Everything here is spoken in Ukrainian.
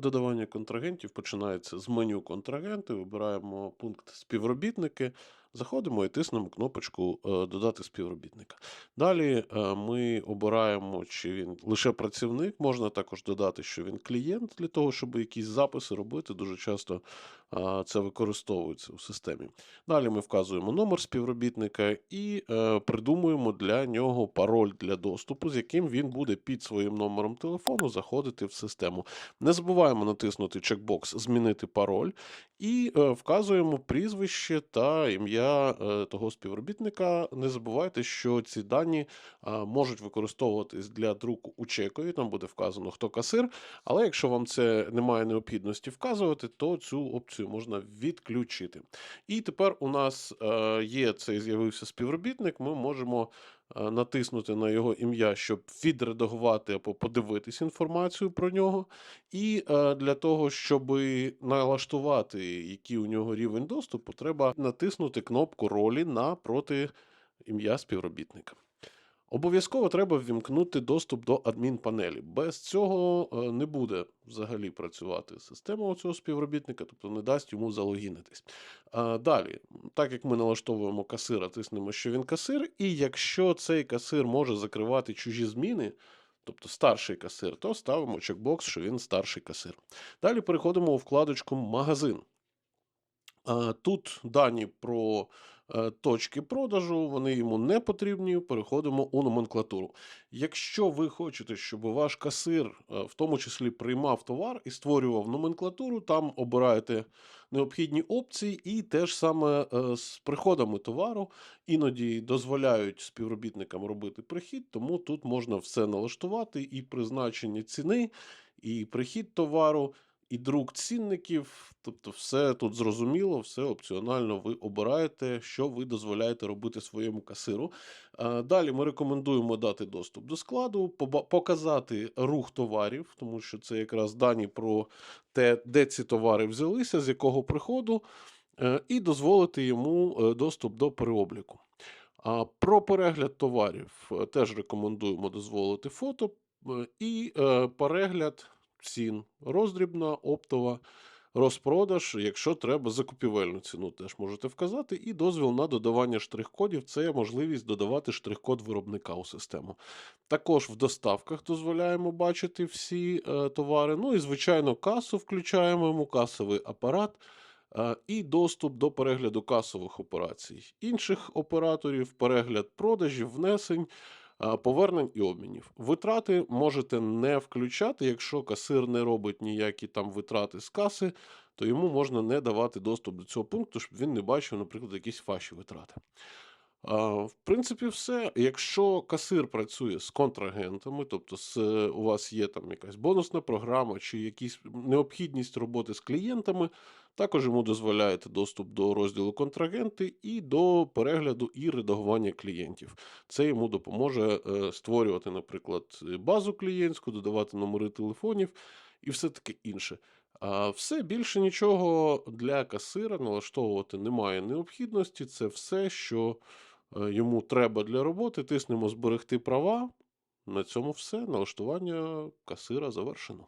Додавання контрагентів починається з меню контрагенти. Вибираємо пункт співробітники, заходимо і тиснемо кнопочку е, Додати співробітника. Далі е, ми обираємо, чи він лише працівник. Можна також додати, що він клієнт для того, щоб якісь записи робити. Дуже часто е, це використовується у системі. Далі ми вказуємо номер співробітника і придумуємо для нього пароль для доступу, з яким він буде під своїм номером телефону заходити в систему. Не забуваємо натиснути чекбокс Змінити пароль і вказуємо прізвище та ім'я е, того співробітника. Не забувайте, що ці дані е, можуть використовуватись для друку у чекові. Там буде вказано, хто касир. Але якщо вам це немає необхідності вказувати, то цю опцію можна відключити. І тепер у нас е, є цей з'явився співробітник. Ми можемо натиснути на його ім'я, щоб відредагувати або подивитись інформацію про нього. І для того, щоб налаштувати, який у нього рівень доступу, треба натиснути кнопку ролі напроти ім'я співробітника. Обов'язково треба ввімкнути доступ до адмінпанелі. Без цього е, не буде взагалі працювати система цього співробітника, тобто не дасть йому залогінитись. Далі, так як ми налаштовуємо касира, тиснемо, що він касир, і якщо цей касир може закривати чужі зміни, тобто старший касир, то ставимо чекбокс, що він старший касир. Далі переходимо у вкладочку Магазин. А, Тут дані про е, точки продажу, вони йому не потрібні. Переходимо у номенклатуру. Якщо ви хочете, щоб ваш касир е, в тому числі приймав товар і створював номенклатуру, там обираєте необхідні опції, і те ж саме е, з приходами товару. Іноді дозволяють співробітникам робити прихід, тому тут можна все налаштувати: і призначення ціни, і прихід товару і друк цінників. Тобто, все тут зрозуміло, все опціонально ви обираєте, що ви дозволяєте робити своєму касиру. Далі ми рекомендуємо дати доступ до складу, показати рух товарів, тому що це якраз дані про те, де ці товари взялися, з якого приходу, е, і дозволити йому е, доступ до переобліку. А Про перегляд товарів е, теж рекомендуємо дозволити фото е, і е, перегляд цін. Роздрібна, оптова, розпродаж, якщо треба, закупівельну ціну теж можете вказати. І дозвіл на додавання штрих-кодів це можливість додавати штрих-код виробника у систему. Також в доставках дозволяємо бачити всі е, товари. Ну і, звичайно, касу включаємо йому, касовий апарат. е, І доступ до перегляду касових операцій, інших операторів, перегляд продажів, внесень, повернень і обмінів. Витрати можете не включати, якщо касир не робить ніякі там витрати з каси, то йому можна не давати доступ до цього пункту, щоб він не бачив, наприклад, якісь ваші витрати. В принципі, все. Якщо касир працює з контрагентами, тобто з, у вас є там якась бонусна програма чи якісь необхідність роботи з клієнтами, також йому дозволяєте доступ до розділу контрагенти і до перегляду і редагування клієнтів. Це йому допоможе е, створювати, наприклад, базу клієнтську, додавати номери телефонів і все таке інше. А все більше нічого для касира налаштовувати немає необхідності. Це все, що е, йому треба для роботи. Тиснемо зберегти права. На цьому все. Налаштування касира завершено.